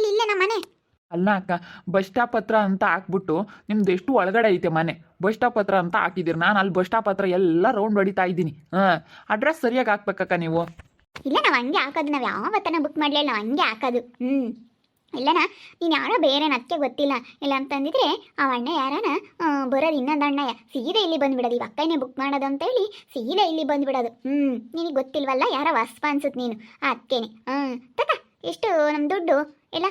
ಇಲ್ಲಿ ಇಲ್ಲೇ ನಮ್ಮ ಮನೆ? ಅಲ್ಲ ಅಕ್ಕ ಬಸ್ ಸ್ಟಾಪ್ ಹತ್ರ ಅಂತ ಹಾಕ್ಬಿಟ್ಟು ನಿಮ್ದು ಎಷ್ಟು ಒಳಗಡೆ ಐತೆ ಮನೆ? ಬಸ್ ಸ್ಟಾಪ್ ಹತ್ರ ಅಂತ ಹಾಕಿದ್ದೀರಿ. ನಾನು ಅಲ್ಲಿ ಬಸ್ ಸ್ಟಾಪ್ ಹತ್ರ ಎಲ್ಲ ರೌಂಡ್ ಹೊಡಿತಾ ಇದ್ದೀನಿ. ಹಾಂ ಅಡ್ರೆಸ್ ಸರಿಯಾಗಿ ಹಾಕ್ಬೇಕಕ್ಕ ನೀವು? ಇಲ್ಲ ನಾವು ಹಂಗೆ ಹಾಕೋದು. ನಾವು ಯಾವತ್ತನ ಬುಕ್ ಮಾಡಲಿಲ್ಲ ನಾವು ಹಂಗೆ ಹಾಕೋದು. ಹ್ಞೂ ಇಲ್ಲನ ನೀನು ಯಾರೋ ಬೇರೆ ಅದಕ್ಕೆ ಗೊತ್ತಿಲ್ಲ. ಇಲ್ಲ ಅಂತಂದಿದ್ರೆ ಆ ಅಣ್ಣ ಯಾರನ? ಬರೋದು ಇನ್ನೊಂದು ಅಣ್ಣಯ್ಯ. ಸೀದಾ ಇಲ್ಲಿ ಬಂದ್ಬಿಡೋದು. ಈ ಅಕ್ಕನೇ ಬುಕ್ ಮಾಡೋದು ಅಂತೇಳಿ ಸೀದಾ ಇಲ್ಲಿ ಬಂದ್ಬಿಡೋದು. ಹ್ಞೂ ನಿನಗೆ ಗೊತ್ತಿಲ್ವಲ್ಲ ಯಾರೋ ವಸ್ಪ ಅನ್ಸುತ್ತೆ ನೀನು. ಆ ಅಕ್ಕೇನೆ ಹ್ಞೂ ತಕ್ಕ ಎಷ್ಟು ನಮ್ಮ ದುಡ್ಡು? ಎಲ್ಲ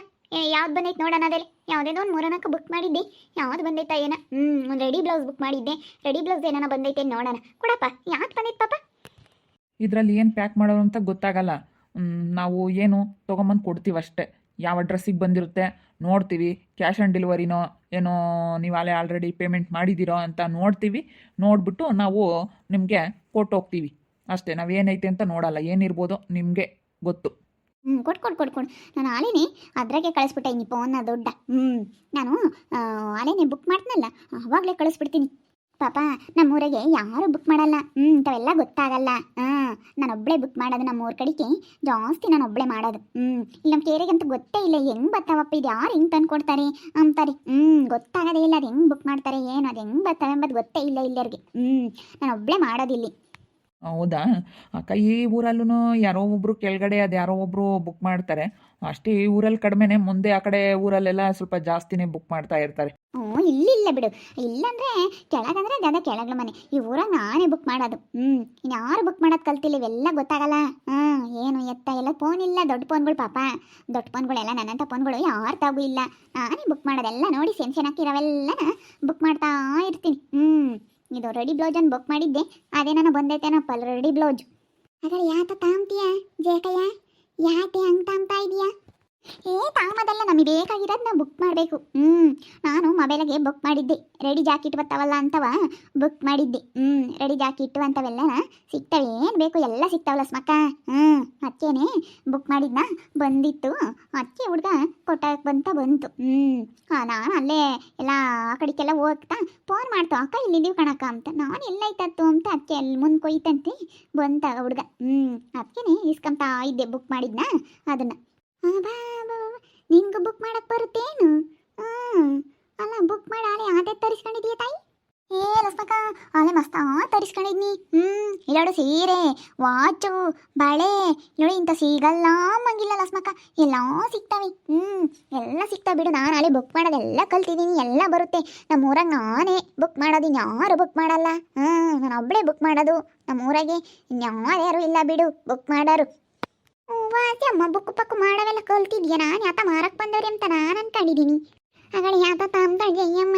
ಯಾವ್ದು ಬಂದೈತೆ ನೋಡೋಣ ಅದೇ ಯಾವುದೇನೋ ಒಂದು ಮೂರನಾಲ್ಕು ಬುಕ್ ಮಾಡಿದ್ದೆ. ಯಾವ್ದು ಬಂದೈತಾ ಏನ. ಹ್ಞೂ ಒಂದು ರೆಡಿ ಬ್ಲೌಸ್ ಬುಕ್ ಮಾಡಿದ್ದೆ. ರೆಡಿ ಬ್ಲೌಸ್ ಏನಾನ ಬಂದೈತೆ ನೋಡೋಣ ಕೊಡಪ್ಪ ಯಾವ್ದು ಬಂದೈತೆ ಪಾಪ? ಇದರಲ್ಲಿ ಏನು ಪ್ಯಾಕ್ ಮಾಡೋರು ಅಂತ ಗೊತ್ತಾಗಲ್ಲ. ನಾವು ಏನು ತೊಗೊಂಬಂದು ಕೊಡ್ತೀವಿ ಅಷ್ಟೇ ಯಾವ ಅಡ್ರೆಸ್ಸಿಗೆ ಬಂದಿರುತ್ತೆ ನೋಡ್ತೀವಿ. ಕ್ಯಾಶ್ ಆನ್ ಡೆಲಿವರಿನೋ ಏನೋ ನೀವು ಅಲ್ಲೇ ಆಲ್ರೆಡಿ ಪೇಮೆಂಟ್ ಮಾಡಿದ್ದೀರೋ ಅಂತ ನೋಡ್ತೀವಿ. ನೋಡಿಬಿಟ್ಟು ನಾವು ನಿಮಗೆ ಕೊಟ್ಟು ಹೋಗ್ತೀವಿ. ಅಷ್ಟೇ, ನಾವು ಏನೈತೆ ಅಂತ ನೋಡಲ್ಲ. ಏನಿರ್ಬೋದು ನಿಮಗೆ ಗೊತ್ತು. ಹ್ಞೂ ಕೊಟ್ಟು ಕೊಡು ಕೊಡು ಕೊಡು ನಾನು ಆಲೇನೆ ಅದ್ರಾಗೆ ಕಳಿಸ್ಬಿಟ್ಟೆ. ನೀ ಫೋನ್ನ ದೊಡ್ಡ. ಹ್ಞೂ ನಾನು ಆಲೆನೇ ಬುಕ್ ಮಾಡ್ತೀನಲ್ಲ ಅವಾಗಲೇ ಕಳಿಸ್ಬಿಡ್ತೀನಿ. ಪಾಪ, ನಮ್ಮೂರಿಗೆ ಯಾರು ಬುಕ್ ಮಾಡಲ್ಲ. ಹ್ಞೂ ಇಂಥವೆಲ್ಲ ಗೊತ್ತಾಗಲ್ಲ. ಹಾಂ ನಾನು ಒಬ್ಬಳೇ ಬುಕ್ ಮಾಡೋದು ನಮ್ಮ ಕಡೆಗೆ ಜಾಸ್ತಿ ನಾನು ಒಬ್ಬಳೇ ಮಾಡೋದು. ಹ್ಞೂ ಇಲ್ಲಿ ನಮ್ಮ ಕೇರಿಗಂತೂ ಗೊತ್ತೇ ಇಲ್ಲ. ಹೆಂಗೆ ಬರ್ತಾವಪ್ಪ ಇದು ಯಾರು ಹೆಂಗೆ ತಂದು ಕೊಡ್ತಾರೆ? ಅಂತಾರೆ. ಹ್ಞೂ ಗೊತ್ತಾಗೋದೇ ಇಲ್ಲ. ಅದು ಹೆಂಗೆ ಬುಕ್ ಮಾಡ್ತಾರೆ? ಏನು? ಅದು ಹೆಂಗೆ ಬರ್ತಾವೆ ಎಂಬುದು ಗೊತ್ತೇ ಇಲ್ಲ ಇಲ್ಲರಿಗೆ ಹ್ಞೂ ನಾನು ಒಬ್ಬಳೇ ಮಾಡೋದಿಲ್ಲಿ. ಹೌದಾ? ಅಕ್ಕ, ಈ ಊರಲ್ಲೂ ಯಾರೋ ಒಬ್ಬರು ಕೆಳಗಡೆ ಅದು ಯಾರೋ ಒಬ್ಬರು ಬುಕ್ ಮಾಡ್ತಾರೆ. ಅಷ್ಟೇ ಈ ಊರಲ್ಲಿ ಕಡಿಮೆನೆ ಮುಂದೆ ಆ ಕಡೆ ಊರಲ್ಲೆಲ್ಲ ಸ್ವಲ್ಪ ಜಾಸ್ತಿನೇ ಬುಕ್ ಮಾಡ್ತಾ ಇರ್ತಾರೆ. ಹ್ಞೂ, ಇಲ್ಲಿಲ್ಲ ಬಿಡು. ಇಲ್ಲಂದ್ರೆ ಕೆಳಗಂದ್ರೆ ಅದ ಕೆಳಗಳ ಮನೆ. ಈ ಊರಾಗ ನಾನೇ ಬುಕ್ ಮಾಡೋದು. ಹ್ಞೂ ಇನ್ಯಾರು ಬುಕ್ ಮಾಡೋದು ಕಲ್ತಿಲ್ಲ ಇವೆಲ್ಲ ಗೊತ್ತಾಗಲ್ಲ. ಹಾಂ, ಏನು ಎತ್ತ? ಎಲ್ಲ ಫೋನ್ ಇಲ್ಲ. ದೊಡ್ಡ ಫೋನ್ಗಳು ಪಾಪ. ದೊಡ್ಡ ಫೋನ್ಗಳೆಲ್ಲ ನನ್ನಂಥ ಫೋನ್ಗಳು ಯಾರ ತಾಗೂ ಇಲ್ಲ. ನಾನೇ ಬುಕ್ ಮಾಡೋದೆಲ್ಲ ನೋಡಿ ಸೆನ್ ಸೆನ್ ಹಾಕಿರೋವೆಲ್ಲ ಬುಕ್ ಮಾಡ್ತಾ ಇರ್ತೀನಿ. ಹ್ಞೂ ಇದು ರೆಡಿ ಬ್ಲೌಸ್ ಅನ್ನು ಬುಕ್ ಮಾಡಿದ್ದೆ, ಅದೇ ನಾನು ಬಂದೈತೇನಪ್ಪ ರೆಡಿ ಬ್ಲೌಸ್ ಅದರ ಯಾತ ತಾಂತೀಯ ಜೇಕಯ್ಯ ಯಾತೆ ಹಂಗೆ ತಾಂತಾ ಇದೀಯಾ? ಏ ತಾಮದಲ್ಲ ನಮಗೆ ಬೇಕಾಗಿರೋದು ನಾವು ಬುಕ್ ಮಾಡಬೇಕು. ಹ್ಞೂ ನಾನು ಮೊಬೈಲಿಗೆ ಬುಕ್ ಮಾಡಿದ್ದೆ. ರೆಡಿ ಜಾಕೆಟ್ ಬರ್ತಾವಲ್ಲ ಅಂತವ ಬುಕ್ ಮಾಡಿದ್ದೆ. ಹ್ಞೂ ರೆಡಿ ಜಾಕೆಟ್ ಅಂತವೆಲ್ಲ ಸಿಗ್ತವೆ, ಏನು ಬೇಕು ಎಲ್ಲ ಸಿಗ್ತಾವಲ್ಲ ಸ್ಮಕ್ಕ. ಹ್ಞೂ ಅದಕ್ಕೇನೆ ಬುಕ್ ಮಾಡಿದ್ನ, ಬಂದಿತ್ತು. ಅದಕ್ಕೆ ಹುಡ್ಗ ಕೊಟ್ಟಾಗ ಬಂತ ಬಂತು. ಹ್ಞೂ ಹಾಂ ನಾನು ಅಲ್ಲೇ ಎಲ್ಲ ಆ ಕಡೆಗೆಲ್ಲ ಹೋಗ್ತಾ ಫೋನ್ ಮಾಡ್ತು, ಅಕ್ಕ ಇಲ್ಲಿದ್ದೀವಿ ಕಣಕ್ಕ ಅಂತ. ನಾನು ಎಲ್ಲೈತತ್ತು ಅಂತ ಅದಕ್ಕೆ ಅಲ್ಲಿ ಮುಂದೆ ಕೊಯ್ತಂತೆ ಬಂತ ಹುಡುಗ. ಹ್ಞೂ ಅದಕ್ಕೇನೆ ಇಸ್ಕೊಂತಾ ಇದ್ದೆ ಬುಕ್ ಮಾಡಿದ್ನ ಅದನ್ನು. ಆ, ಬಾ, ಬಾ, ಬಾ. ನಿನ್ಗೂ ಬುಕ್ ಮಾಡಕ್ ಬರುತ್ತೇನು? ಹ್ಮ್. ಅಲ್ಲ ಬುಕ್ ಮಾಡಿ ಆಟೆ ತರಿಸ್ಕೊಂಡಿದೀಯ ತಾಯಿ? ಏ ಲಸ್ಮಕ್ಕ ಆಲೆ ಮಸ್ತ ತರಿಸ್ಕೊಂಡಿದ್ನಿ. ಹ್ಮ್ ಇಲ್ಲೋಡು ಸೀರೆ ವಾಚು ಬಳೆ. ನೋಡಿ ಇಂಥ ಸಿಗಲ್ಲ ಮಂಗಿಲ್ಲ ಲಸ್ಮಕ್ಕ. ಎಲ್ಲ ಸಿಗ್ತವೆ. ಹ್ಮ್ ಎಲ್ಲ ಸಿಗ್ತಾವೆ ಬಿಡು. ನಾನು ಆಲೆ ಬುಕ್ ಮಾಡೋದೆಲ್ಲ ಕಲ್ತಿದ್ದೀನಿ. ಎಲ್ಲ ಬರುತ್ತೆ. ನಮ್ಮ ಊರಾಗ ನಾನೇ ಬುಕ್ ಮಾಡೋದು. ಯಾರು ಬುಕ್ ಮಾಡಲ್ಲ. ಹ್ಮ್ ನಾನು ಒಬ್ಬಳೇ ಬುಕ್ ಮಾಡೋದು ನಮ್ಮ ಊರಾಗೆ ಇನ್ಯಾರು ಇಲ್ಲ ಬಿಡು. ಬುಕ್ ಮಾಡೋರು. ವಾಸಿ ಅಮ್ಮ, ಬುಕ್ಕು ಪಕ್ಕು ಮಾಡವೆಲ್ಲ ಕಲ್ತಿದ್ಯಾ ನಾನು? ಯಾತ ಮಾರಕ್ ಬಂದವ್ರಿ ಅಂತ ನಾನು ಅನ್ಕೊಂಡಿದ್ದೀನಿ ಆಗಳ ಯಾತ ತಾಮ್ದ ಜಯಮ್ಮ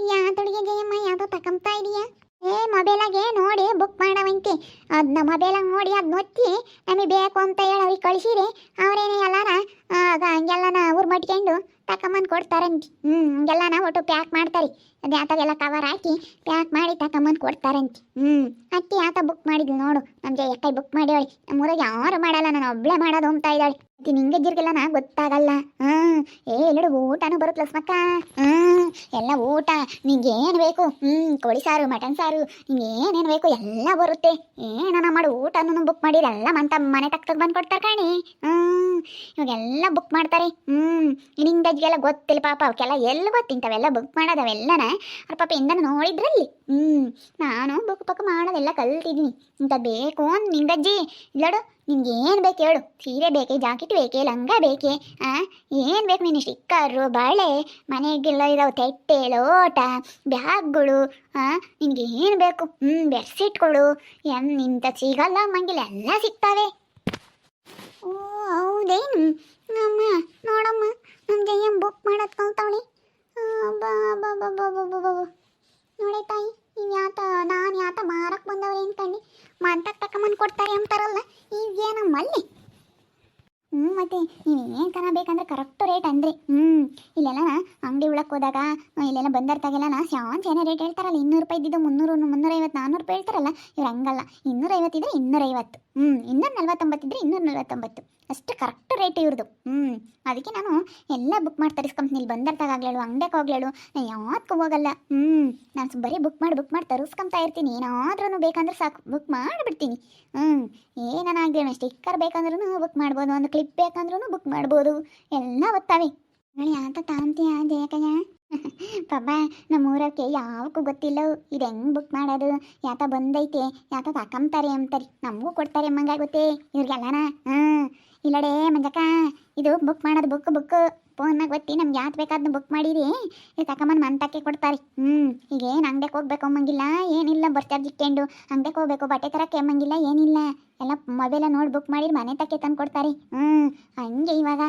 ಯಾತೊಡಿಗೆ ಜಯಮ್ಮ, ಯಾತ ತಕಂತಾ ಇದೀಯಾ? ಏ, ಮೊಬೈಲಾಗೆ ನೋಡಿ, ಬುಕ್ ಮಾಡವಂತೆ. ಅದನ್ನ ಮೊಬೈಲಾಗ ನೋಡಿ ಅದು ಮೊತ್ತಿ ನಮಗೆ ಬೇಕು ಅಂತ ಹೇಳಿ ಅವ್ರಿಗೆ ಕಳಿಸಿರಿ ಅವರೇನೆ ಎಲ್ಲಾರ? ಹಂಗೆಲ್ಲನ ಊರು ಮಟ್ಕೊಂಡು ತಕೊಂಬಂದು ಕೊಡ್ತಾರಂತೆ ಹ್ಞೂ ನಾವು ಒಟ್ಟು ಪ್ಯಾಕ್ ಮಾಡ್ತಾರೆ. ಅದು ಯಾತಾಗೆಲ್ಲ ಕವರ್ ಹಾಕಿ ಪ್ಯಾಕ್ ಮಾಡಿ ತಕೊಂಬಂದು ಕೊಡ್ತಾರಂತೆ ಹ್ಞೂ ಅಕ್ಕಿ ಆತ ಬುಕ್ ಮಾಡಿದ್ಲು ನೋಡು. ನಮ್ಮ ಜಯಕ್ಕೈ ಬುಕ್ ಮಾಡಿವಳಿ ನಮ್ಮ ಊರಾಗ ಯಾರು ಮಾಡಲ್ಲ, ನಾನು ಒಬ್ಳೆ ಮಾಡೋದು ಅಂತ ಇದ್ದಾಳೆ. ಅಕ್ಕಿ ನಿಂಗೆ ಜಿರ್ಗೆಲ್ಲ ನಾ ಗೊತ್ತಾಗಲ್ಲ. ಹ್ಞೂ ಏ ಎಲ್ಲಡು ಊಟನೂ ಬರುತ್ತೆ ಲಸ್ಮಕ್ಕ. ಹ್ಞೂ ಎಲ್ಲ ಊಟ, ನಿಂಗೆ ಏನು ಬೇಕು? ಹ್ಞೂ ಕೋಳಿ ಸಾರು, ಮಟನ್ ಸಾರು, ನಿಂಗೆ ಏನೇನು ಬೇಕು? ಎಲ್ಲ ಬರುತ್ತೆ. ಏನಾನ ಮಾಡು, ಊಟನೂ ಬುಕ್ ಮಾಡಿದ್ರೆ ಎಲ್ಲ ಮಂತ ಮನೆ ತಕ್ಕ ಬಂದು ಕೊಡ್ತಾರೆ ಕಾಣಿ. ಹ್ಞೂ ಇವಾಗೆಲ್ಲ ಬುಕ್ ಮಾಡ್ತಾರೆ. ಹ್ಮ್ ನಿಂಗಜ್ಗೆಲ್ಲ ಗೊತ್ತಿಲ್ಲ ಪಾಪ, ಅವಕ್ಕೆಲ್ಲ ಎಲ್ಲಿ ಗೊತ್ತಿಂತವೆಲ್ಲ ಬುಕ್ ಮಾಡೋದವೆಲ್ಲನ ಅವ್ರ ಪಾಪ ಇಂದನ ನೋಡಿದ್ರಲ್ಲಿ? ಹ್ಞೂ ನಾನು ಬುಕ್ ಪಕ್ಕ ಮಾಡೋದೆಲ್ಲ ಕಲ್ತಿದ್ದೀನಿ. ಇಂಥ ಬೇಕು ಅಂತ ನಿಂಗಜ್ಜಿ. ಇಲ್ಲಡು ನಿಮ್ಗೆ ಏನು ಬೇಕು ಹೇಳು. ಸೀರೆ ಬೇಕೆ, ಜಾಕೆಟ್ ಬೇಕೆ, ಲಂಗ ಬೇಕೆ, ಆ? ಏನು ಬೇಕು ನೀನು? ಸ್ಟಿಕ್ಕರು, ಬಳೆ, ಮನೆಗೆಲ್ಲ ಇರೋ ತೆಟ್ಟೆ, ಲೋಟ, ಬ್ಯಾಗ್ಗಳು, ಆ? ನಿನ್ಗೆ ಏನು ಬೇಕು? ಹ್ಞೂ ಬೆಡ್ಶೀಟ್ಗಳು. ಎನ್ ಇಂಥ ಸಿಗಲ್ಲ ಮಂಗಿಲ್ಲ ಎಲ್ಲ ಸಿಗ್ತವೆ. ಓ, ಹೌದೇನು? ನಮ್ಮ ನೋಡಮ್ಮ ನಮ್ಮ ಜಯ್ಯಮ್ಮ ಬುಕ್ ಮಾಡೋದು ಕಲ್ತವಳಿ ನೋಡಿ ತಾಯಿ ನೀವು ಯಾತ ನಾನು ಯಾತ ಮಾರಕ್ಕೆ ಬಂದವ್ರು ಏನು ಅನ್ಕಂಡು ಮಂತಕ್ಕೆ ತಕೊಂಬಂದು ಕೊಡ್ತಾರೆ ಅಂತಾರಲ್ಲ ಈಗ ನಮ್ಮಲ್ಲಿ ಹ್ಞೂ ಮತ್ತೆ ನೀವು ಏನು ಕನ ಬೇಕಂದ್ರೆ ಕರೆಕ್ಟ್ ರೇಟ್ ಅಂದ್ರೆ ಹ್ಞೂ ಇಲ್ಲೆಲ್ಲ ಅಂಗಡಿ ಒಳಕ್ಕೆ ಹೋದಾಗ ಆ, ಇಲ್ಲೆಲ್ಲ ಬಂದರ್ತಾಗೆಲ್ಲ ನಾ ಶಾನ್ ಸೇನೆ ರೇಟ್ ಹೇಳ್ತಾರಲ್ಲ ಇನ್ನೂರು ರೂಪಾಯಿ ಇದ್ದಿದ್ದು ಮುನ್ನೂರು ಮುನ್ನೂರೈವತ್ತು ನಾನ್ನೂರು ರೂಪಾಯಿ ಹೇಳ್ತಾರಲ್ಲ ಇವ್ರು ಹಂಗಲ್ಲ ಇನ್ನೂರೈವತ್ತು. ಹ್ಞೂ ಇನ್ನೂರ ನಲ್ವತ್ತೊಂಬತ್ತು ಇದ್ದರೆ ಇನ್ನೂರ ನಲ್ವತ್ತೊಂಬತ್ತು ಅಷ್ಟು ಕರೆಕ್ಟ್ ರೇಟ್ ಇವ್ರದ್ದು ಹ್ಞೂ ಅದಕ್ಕೆ ನಾನು ಎಲ್ಲ ಬುಕ್ ಮಾಡಿ ತರಿಸ್ಕೊಂತೀನಿ. ಬಂದರ್ತಾಗಲೇಳು ಅಂಗಡಿಗೆ ಹೋಗ್ಲೇಳು ನಾನು ಯಾವ್ದಕ್ಕೂ ಹೋಗಲ್ಲ. ಹ್ಞೂ ನಾನು ಬರೀ ಬುಕ್ ಮಾಡಿ ಬುಕ್ ಮಾಡಿ ತರಿಸ್ಕೊಂತಾ ಇರ್ತೀನಿ. ಏನಾದ್ರೂ ಬೇಕಂದ್ರೆ ಸಾಕು. ಬುಕ್ ಮಾಡಿಬಿಡ್ತೀನಿ. ಹ್ಞೂ ಏನನ್ನಾಗಲಿ ಸ್ಟಿಕ್ಕರ್ ಬೇಕಂದ್ರೂ ಬುಕ್ ಮಾಡ್ಬೋದು. ಒಂದು ಕ್ಲಿಪ್ ಬೇಕಂದ್ರೂ ಬುಕ್ ಮಾಡ್ಬೋದು. ಎಲ್ಲ ಒತ್ತಾವೆ. ನೋಡಿ ಆತ ತಾಂತೀಯ ಜಯಕಯ್ಯ ಪಾಪ, ನಮ್ಮೂರಕ್ಕೆ ಯಾವಕ್ಕೂ ಗೊತ್ತಿಲ್ಲವು ಇದು ಹೆಂಗೆ ಬುಕ್ ಮಾಡೋದು? ಯಾತ ಬಂದೈತೆ? ಯಾತ ತಕಂತಾರೆ ಅಂತಾರೆ ನಮಗೂ ಕೊಡ್ತಾರೆ ಗೊತ್ತೇ ಇವ್ರಿಗೆಲ್ಲನ? ಹಾಂ. ಇಲ್ಲಡೆ ಮಂಜಕ್ಕ, ಇದು ಬುಕ್ ಮಾಡೋದು ಬುಕ್ ಬುಕ್ ಫೋನ್ನಾಗ ಗೊತ್ತಿ, ನಮ್ಗೆ ಯಾತ್ ಬೇಕಾದ್ನ ಬುಕ್ ಮಾಡಿರಿ. ಇದು ತಕೊಂಬಂದು ಮಂತಕ್ಕೆ ಕೊಡ್ತಾರೆ. ಹ್ಞೂ ಈಗ ಏನು ಹೋಗ್ಬೇಕು ಅಮ್ಮಂಗಿಲ್ಲ ಏನಿಲ್ಲ, ಬಸ್ ಚಾರ್ಜ್ ಇಟ್ಕೊಂಡು ಅಂಗಡಿಗೆ ಹೋಗ್ಬೇಕು. ಬಟ್ಟೆ ತರಕ್ಕೆ ಅಂಬಂಗಿಲ್ಲ, ಏನಿಲ್ಲ. ಎಲ್ಲ ಮೊಬೈಲ ನೋಡಿ ಬುಕ್ ಮಾಡಿರಿ ಮನೆ ತಕ್ಕೆ ತಂದು ಕೊಡ್ತಾರೆ. ಹ್ಞೂ ಹಂಗೆ ಇವಾಗ.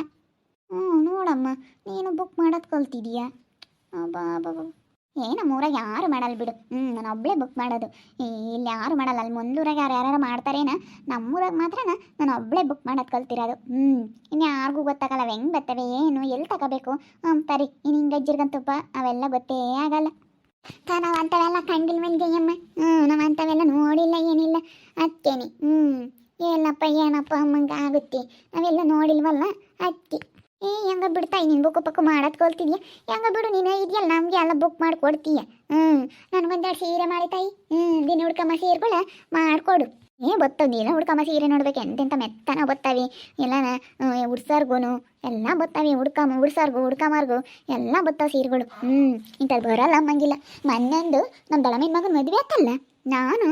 ಹ್ಞೂ ನೋಡಮ್ಮ, ನೀನು ಬುಕ್ ಮಾಡೋದು ಕಲ್ತಿದೀಯಾ? ಬಾ ಬಾಬಾ ಏ, ನಮ್ಮೂರಾಗ ಯಾರು ಮಾಡಲ್ಲ ಬಿಡು. ಹ್ಞೂ ನಾನು ಒಬ್ಬಳೇ ಬುಕ್ ಮಾಡೋದು. ಇಲ್ಲಿ ಯಾರು ಮಾಡಲ್ಲ. ಅಲ್ಲಿ ಮುಂದೂರಾಗ ಯಾರು ಯಾರು ಮಾಡ್ತಾರೇನ? ನಮ್ಮೂರಾಗ ಮಾತ್ರ ನಾನು ಒಬ್ಬಳೇ ಬುಕ್ ಮಾಡೋದು ಕಲ್ತಿರೋದು. ಹ್ಞೂ ಇನ್ನು ಯಾರಿಗೂ ಗೊತ್ತಾಗಲ್ಲ. ಹೆಂಗೆ ಬರ್ತವೆ, ಏನು ಎಲ್ಲಿ ತಗೋಬೇಕು? ಹ್ಞೂ ಸರಿ ಇನ್ನು ಹಿಂಗೆ ಅಜ್ಜಿರ್ಗನ್ ತುಪ್ಪ, ಅವೆಲ್ಲ ಗೊತ್ತೇ ಆಗಲ್ಲ. ತಾ, ನಾವು ಅಂಥವೆಲ್ಲ ಕಂಡಿಲ್ ಮೇಲೆ ಅಮ್ಮ ಹ್ಞೂ ನಾವು ಅಂಥವೆಲ್ಲ ನೋಡಿಲ್ಲ, ಏನಿಲ್ಲ. ಅತ್ತೇನೆ ಹ್ಞೂ ಏನಪ್ಪ ಏನಪ್ಪ, ಅಮ್ಮಂಗೆ ಆಗುತ್ತೆ. ನಾವೆಲ್ಲ ನೋಡಿಲ್ವಲ್ಲ? ಅತ್ತಿ ಏ, ಹೆಂಗ ಬಿಡ್ತಾಯಿ ನೀನು ಬುಕ್ಕು ಪಕ್ಕು ಮಾಡೋದು ಕೊಲ್ತಿದ್ಯಾ? ಹೆಂಗ ಬಿಡು ನೀನು? ಇದೆಯಲ್ಲ, ನಮಗೆ ಎಲ್ಲ ಬುಕ್ ಮಾಡಿಕೊಡ್ತೀಯ ಹ್ಞೂ ನನಗೊಂದೆರಡು ಸೀರೆ ಮಾಡಿ ತಾಯಿ. ಹ್ಞೂ ದಿನ ಹುಡ್ಕಮ್ಮ ಸೀರೆಗಳ ಮಾಡಿಕೊಡು. ಏ ಬತ್ತವ ದಿನ ಹುಡ್ಕಮ್ಮ ಸೀರೆ ನೋಡ್ಬೇಕು. ಎಂತೆಂಥ ಮೆತ್ತನ ಬತ್ತಾವೆ. ಎಲ್ಲ ಉಡ್ಸಾರ್ಗು ಎಲ್ಲ ಬತ್ತಾವೆ. ಹುಡ್ಕಮ್ಮ, ಉಡ್ಸರ್ಗು ಹುಡ್ಕಮ್ಮರ್ಗು ಎಲ್ಲ ಬತ್ತಾವ ಸೀರೆಗಳು. ಹ್ಞೂ ಇಂಥದ್ದು ಬರಲ್ಲ ಅಮ್ಮಂಗಿಲ್ಲ. ಮೊನ್ನೆಂದು ನಮ್ಮ ದಳಮಿನ ಮಗನ ಮದುವೆ ಆತಲ್ಲ? ನಾನು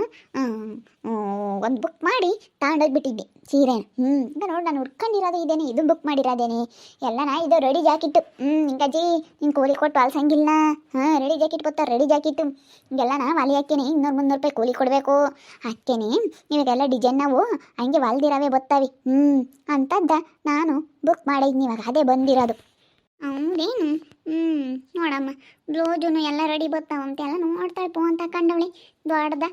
ಒಂದು ಬುಕ್ ಮಾಡಿ ತಗೊಂಡೋಗ್ಬಿಟ್ಟಿದ್ದೆ ಸೀರೆ. ಹ್ಞೂ ಈಗ ನೋಡಿ ನಾನು ಹುಡ್ಕೊಂಡಿರೋದು ಇದೇನೆ, ಇದು ಬುಕ್ ಮಾಡಿರೋದೇನೆ. ಎಲ್ಲನಾ ಇದು ರೆಡಿ ಜಾಕೆಟ್ಟು ಹ್ಞೂ ಹಿಂಗಜ್ಜಿ ನಿಂಗೆ ಕೂಲಿ ಕೊಟ್ಟು ಅಲ್ಸಂಗಿಲ್ಲ. ಹಾಂ ರೆಡಿ ಜಾಕೆಟ್ ಗೊತ್ತಾ? ರೆಡಿ ಜಾಕೆಟು ನಾ ವಾಲಿ ಹಾಕ್ತೇನೆ, ಇನ್ನೂರು ಮುನ್ನೂರು ರೂಪಾಯಿ ಕೂಲಿ ಕೊಡಬೇಕು. ಹಾಕ್ತೇನೆ ಇವಾಗೆಲ್ಲ ಡಿಸೈನ್ ನಾವು ಹಂಗೆ ವಾಲ್ದಿರಾವೆ ಬತ್ತಾವೆ ಹ್ಞೂ ಅಂತದ್ದ ನಾನು ಬುಕ್ ಮಾಡಿದ್ನಿ ಇವಾಗ ಅದೇ ಬಂದಿರೋದು. ಹೌದೇನು ಹ್ಞೂ ನೋಡಮ್ಮ. ಬ್ಲೌಜುನು ಎಲ್ಲ ರೆಡಿ ಬರ್ತಾವಂತ ಎಲ್ಲ ನೋಡ್ತಾಳೆ ಅಂತ ಕಂಡವಳಿ. ದೊಡ್ಡದ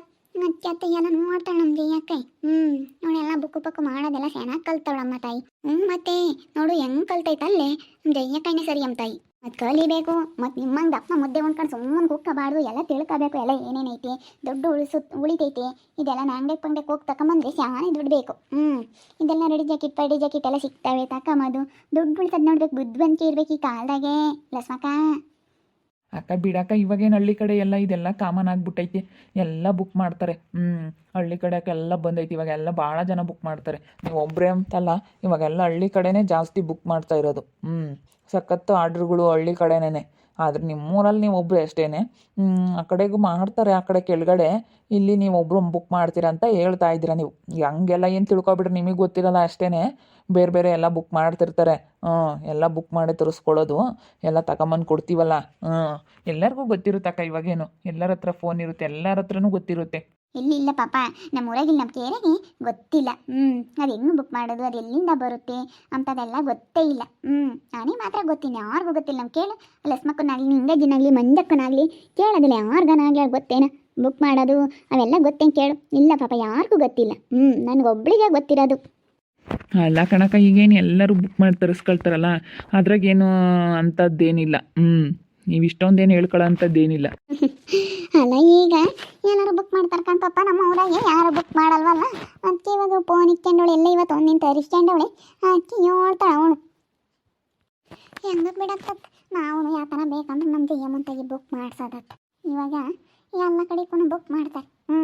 ಎಲ್ಲ ನೋಡ್ತಾಳೆ ನಮ್ಗೆ ಯಾಕೆ ಹ್ಮ್, ನೋಡಿ ಎಲ್ಲ ಬುಕ್ಕು ಮಾಡೋದೆಲ್ಲ ಚೆನ್ನಾಗಿ ಕಲ್ತವಳಮ್ಮ ತಾಯಿ. ಹ್ಞೂ ಮತ್ತೆ ನೋಡು ಹೆಂಗೆ ಕಲ್ತೈತಲ್ಲೇ. ನಮ್ಮ ಜಯ್ಯಕ್ಕನೇ ಸರಿ ಅಮ್ಮ ತಾಯಿ. ಮತ್ತು ಕಲಿಬೇಕು, ಮತ್ತು ನಿಮ್ಮಂಗೆ ದಪ್ಪ ಮುದ್ದೆ ಉಂಡ್ಕೊಂಡು ಸುಮ್ಮನೆ ಕುಕ್ಕಬಾರ್ದು, ಎಲ್ಲ ತಿಳ್ಕೋಬೇಕು, ಎಲ್ಲ ಏನೇನೈತಿ ದುಡ್ಡು ಉಳಿಸು ಉಳಿತೈತಿ, ಇದೆಲ್ಲ ನಂಗೆ ಪಂಗೆ ಹೋಗಿ ತಕೊಂಬಂದ್ರೆ ಶಾನೆ ದುಡ್ಡು ಬೇಕು. ಹ್ಞೂ ಇದೆಲ್ಲ ರೆಡಿ ಜಾಕೆಟ್ ಪಡಿ ಜಾಕೆಟ್ ಎಲ್ಲ ಸಿಗ್ತವೆ, ತಕೊಂಬೋದು. ದುಡ್ಡು ಉಳಿಸೋದು ನೋಡ್ಬೇಕು, ಬುದ್ಧಿವಂತಿಕೆ ಇರ್ಬೇಕು ಈ ಕಾಲದಾಗೆ, ಲಸ್ಮಕ್ಕ. ಅಕ್ಕ ಬಿಡಕ್ಕ ಇವಾಗೇನು ಹಳ್ಳಿ ಕಡೆ ಎಲ್ಲ ಇದೆಲ್ಲ ಕಾಮನ್ ಆಗಿಬಿಟ್ಟೈತಿ. ಎಲ್ಲ ಬುಕ್ ಮಾಡ್ತಾರೆ. ಹ್ಞೂ ಹಳ್ಳಿ ಕಡೆಯಕ್ಕೆ ಎಲ್ಲ ಬಂದೈತಿ. ಇವಾಗ ಎಲ್ಲ ಭಾಳ ಜನ ಬುಕ್ ಮಾಡ್ತಾರೆ. ನೀವು ಒಬ್ಬರೇ ಅಂತಲ್ಲ, ಇವಾಗೆಲ್ಲ ಹಳ್ಳಿ ಕಡೆನೇ ಜಾಸ್ತಿ ಬುಕ್ ಮಾಡ್ತಾ ಇರೋದು. ಹ್ಞೂ ಸಖತ್ತು ಆರ್ಡ್ರುಗಳು ಹಳ್ಳಿ ಕಡೆನೇ ಆದರೆ ನಿಮ್ಮೂರಲ್ಲಿ ನೀವು ಒಬ್ಬರು ಅಷ್ಟೇ ಆ ಕಡೆಗೂ ಮಾಡ್ತಾರೆ, ಆ ಕಡೆ ಕೆಳಗಡೆ. ಇಲ್ಲಿ ನೀವು ಒಬ್ಬರು ಬುಕ್ ಮಾಡ್ತೀರಾ ಅಂತ ಹೇಳ್ತಾ ಇದ್ದೀರಾ ನೀವು. ಹಂಗೆಲ್ಲ ಏನು ತಿಳ್ಕೊಬಿಟ್ರೆ ನಿಮಗೆ ಗೊತ್ತಿರಲ್ಲ ಅಷ್ಟೇ ಬೇರೆ ಬೇರೆ ಎಲ್ಲ ಬುಕ್ ಮಾಡ್ತಿರ್ತಾರೆ. ಹ್ಞೂ ಎಲ್ಲ ಬುಕ್ ಮಾಡಿ ತರಿಸ್ಕೊಳ್ಳೋದು. ಎಲ್ಲ ತಗೊಂಬಂದು ಕೊಡ್ತೀವಲ್ಲ. ಹ್ಞೂ ಎಲ್ಲರಿಗೂ ಗೊತ್ತಿರುತ್ತಕ್ಕ ಇವಾಗೇನು. ಎಲ್ಲರ ಹತ್ರ ಫೋನ್ ಇರುತ್ತೆ, ಎಲ್ಲರ ಹತ್ರನೂ ಗೊತ್ತಿರುತ್ತೆ. ಇಲ್ಲಿ ಇಲ್ಲ ಪಾಪ ನಮ್ಮ ಊರಾಗಿಲ್ಲ ನಮ್ಮ ಕೇರಿಗೆ ಗೊತ್ತಿಲ್ಲ. ಹ್ಞೂ ಅದು ಹೆಂಗೆ ಬುಕ್ ಮಾಡೋದು, ಅದು ಎಲ್ಲಿಂದ ಬರುತ್ತೆ ಅಂಥದ್ದೆಲ್ಲ ಗೊತ್ತೇ ಇಲ್ಲ. ಹ್ಞೂ ನಾನೇ ಮಾತ್ರ ಗೊತ್ತಿಲ್ಲ ಯಾರಿಗೂ ಗೊತ್ತಿಲ್ಲ. ನಮ್ಮ ಕೇಳು. ಲಸ್ಮಕ್ಕನಾಗಲಿ, ನಿಂಗಜ್ಜನಾಗಲಿ, ಮಂಜಕ್ಕನಾಗಲಿ ಕೇಳೋದಿಲ್ಲ ಯಾರಿಗನಾಗಲಿ ಗೊತ್ತೇನ? ಬುಕ್ ಮಾಡೋದು, ಅವೆಲ್ಲ ಗೊತ್ತೇನು ಕೇಳು. ಇಲ್ಲ ಪಾಪ, ಯಾರಿಗೂ ಗೊತ್ತಿಲ್ಲ. ಹ್ಞೂ ನನಗೊಬ್ಳಿಗೆ ಗೊತ್ತಿರೋದು. ಅಲ್ಲ ಕಣಕ್ಕ, ಈಗೇನು ಎಲ್ಲರೂ ಬುಕ್ ಮಾಡಿ ತರಿಸ್ಕೊಳ್ತಾರಲ್ಲ, ಅದ್ರಾಗೇನು ಅಂಥದ್ದೇನಿಲ್ಲ ಹ್ಞೂ ನೀವು ಇಷ್ಟೊಂದೇನು ಹೇಳ್ಕೊಳ್ಳೋಂಥದ್ದೇನಿಲ್ಲ ಅಲ್ಲ ಈಗ ಏನಾರು ಬುಕ್ ಮಾಡ್ತಾರೆ ಅಂತಪ್ಪ ನಮ್ಮ ಊರಾಗೆ ಯಾರು ಬುಕ್ ಮಾಡಲ್ವಲ್ಲ? ಅದಕ್ಕೆ ಇವಾಗ ಫೋನ್ ಇಕ್ಕೊಂಡವಳು, ಎಲ್ಲ ಇವತ್ತು ಒಂದಿನ ತರಿಸ್ಕೊಂಡವಳೆ. ಅದಕ್ಕೆ ಹೇಳ್ತಾಳೆ ಅವಳು. ಹೆಂಗೆ ಬಿಡತ್ತತ್? ನಾವು ಯಾತನ ಬೇಕಂದ್ರೆ ನಮ್ಮ ಜಯಮ್ಮಂತಾಗಿ ಬುಕ್ ಮಾಡ್ಸೋದತ್ತ ಇವಾಗ ಎಲ್ಲ ಕಡೆಗೂ ಬುಕ್ ಮಾಡ್ತಾರೆ. ಹ್ಞೂ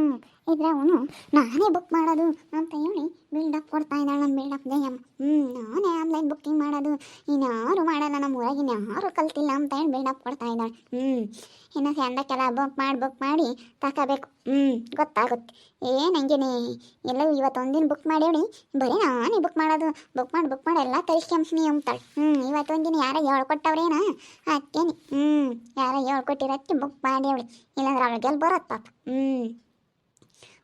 ಇದ್ರೆ ಅವನು, ನಾನೇ ಬುಕ್ ಮಾಡೋದು ಅಂತ ಹೇಳಿ ಬಿಲ್ಡಪ್ ಕೊಡ್ತಾ ಇದ್ದಾಳೆ ನಮ್ಮ ಬಿಲ್ಡಪ್ ಜಯಮ್ಮ ಹ್ಞೂ ನಾನೇ ಆನ್ಲೈನ್ ಬುಕ್ಕಿಂಗ್ ಮಾಡೋದು. ಇನ್ಯಾರು ಮಾಡಲ್ಲ ನಮ್ಮ ಊರಾಗ, ಇನ್ಯಾರು ಕಲ್ತಿಲ್ಲ ಅಂತ ಹೇಳಿ ಬಿಲ್ಡಪ್ ಕೊಡ್ತಾ ಇದ್ದಾಳೆ. ಹ್ಞೂ ಇನ್ನು ಸ್ಯಾಂಡಕ್ಕೆಲ್ಲ ಬುಕ್ ಮಾಡಿ ಬುಕ್ ಮಾಡಿ ತಗೋಬೇಕು. ಹ್ಞೂ ಗೊತ್ತಾಗುತ್ತೆ. ಏನು ಹಂಗೇನೆ ಎಲ್ಲ ಇವತ್ತೊಂದಿನ ಬುಕ್ ಮಾಡೇಳಿ ಬರೀ ನಾನೇ ಬುಕ್ ಮಾಡೋದು. ಬುಕ್ ಮಾಡಿ ಬುಕ್ ಮಾಡಿ ಎಲ್ಲ ತರಿಸ್ಕೊಂಬ್ಸ್ನಿ ಅಂತಾಳೆ ಹ್ಞೂ ಇವತ್ತೊಂದಿನ ಯಾರೋ ಹೇಳ್ಕೊಟ್ಟವ್ರೇನ ಅಕ್ಕೇನಿ. ಹ್ಞೂ ಯಾರೋ ಹೇಳ್ಕೊಟ್ಟಿರಕ್ಕೆ ಬುಕ್ ಮಾಡೇವಳಿ ಇಲ್ಲಾಂದ್ರೆ ಅವಳಿಗೆಲ್ಲಿ ಬರುತ್ತಾ ಪಾಪ. ಹ್ಞೂ